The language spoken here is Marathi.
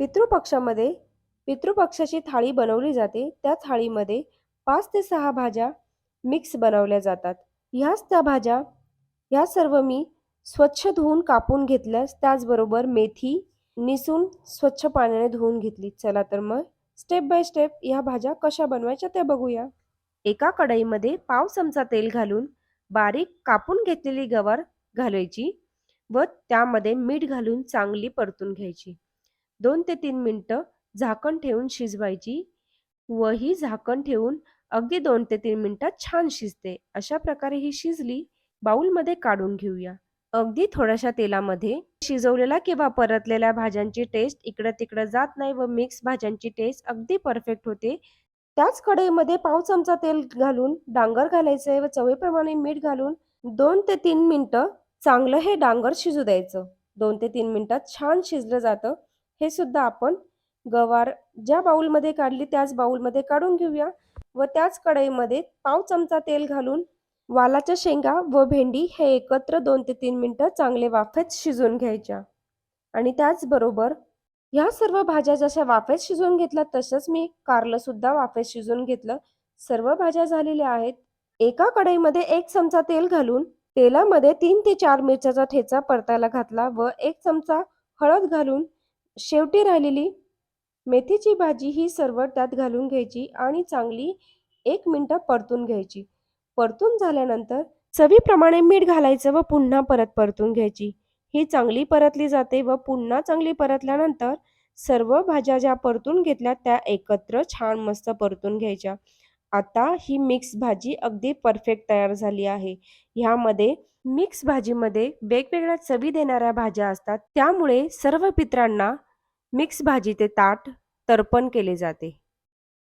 पितृपक्षामध्ये पितृपक्षाची थाळी बनवली जाते. त्या थाळीमध्ये पाच ते सहा भाज्या मिक्स बनवल्या जातात. ह्याच त्या भाज्या ह्या सर्व मी स्वच्छ धुवून कापून घेतल्यास त्याचबरोबर मेथी निसून स्वच्छ पाण्याने धुवून घेतली. चला तर मग स्टेप बाय स्टेप ह्या भाज्या कशा बनवायच्या त्या बघूया. एका कढईमध्ये पाव चमचा तेल घालून बारीक कापून घेतलेली गवार घालायची व त्यामध्ये मीठ घालून चांगली परतून घ्यायची. दोन ते तीन मिनटं झाकण ठेवून शिजवायची. व ही झाकण ठेवून अगदी दोन ते तीन मिनटात छान शिजते. अशा प्रकारे ही शिजली बाऊलमध्ये काढून घेऊया. अगदी थोड्याशा तेलामध्ये शिजवलेल्या किंवा परतलेल्या भाज्यांची टेस्ट इकडं तिकडं जात नाही व मिक्स भाज्यांची टेस्ट अगदी परफेक्ट होते. त्याच कढईमध्ये पाव चमचा तेल घालून डांगर घालायचं आहे व चवीप्रमाणे मीठ घालून दोन ते तीन मिनटं चांगलं हे डांगर शिजू द्यायचं. दोन ते तीन मिनटात छान शिजलं जातं. हे सुद्धा आपण गवार ज्या बाऊलमध्ये काढली त्याच बाऊलमध्ये काढून घेऊया. व त्याच कढईमध्ये पाव चमचा तेल घालून वालाच्या शेंगा व भेंडी हे एकत्र दोन ते तीन मिनटं चांगले वाफेत शिजवून घ्यायच्या. आणि त्याचबरोबर ह्या सर्व भाज्या जशा वाफेत शिजवून घेतल्या तसंच मी कारलं सुद्धा वाफेत शिजवून घेतलं. सर्व भाज्या झालेल्या आहेत. एका कढईमध्ये एक चमचा तेल घालून तेलामध्ये तीन ते चार मिरच्याचा ठेचा परतायला घातला व एक चमचा हळद घालून शेवटी राहिलेली मेथीची भाजी ही सर्व त्यात घालून घ्यायची आणि चांगली एक मिनटं परतून घ्यायची. परतून झाल्यानंतर चवीप्रमाणे मीठ घालायचं व पुन्हा परत परतून घ्यायची. ही चांगली परतली जाते व पुन्हा चांगली परतल्यानंतर सर्व भाज्या ज्या परतून घेतल्या त्या एकत्र छान मस्त परतून घ्यायच्या. आता ही मिक्स भाजी अगदी परफेक्ट तयार झाली आहे. ह्यामध्ये मिक्स भाजीमध्ये वेगवेगळ्या चवी देणाऱ्या भाज्या असतात. त्यामुळे सर्व पित्रांना मिक्स भाजी ते ताट तर्पण केले जाते.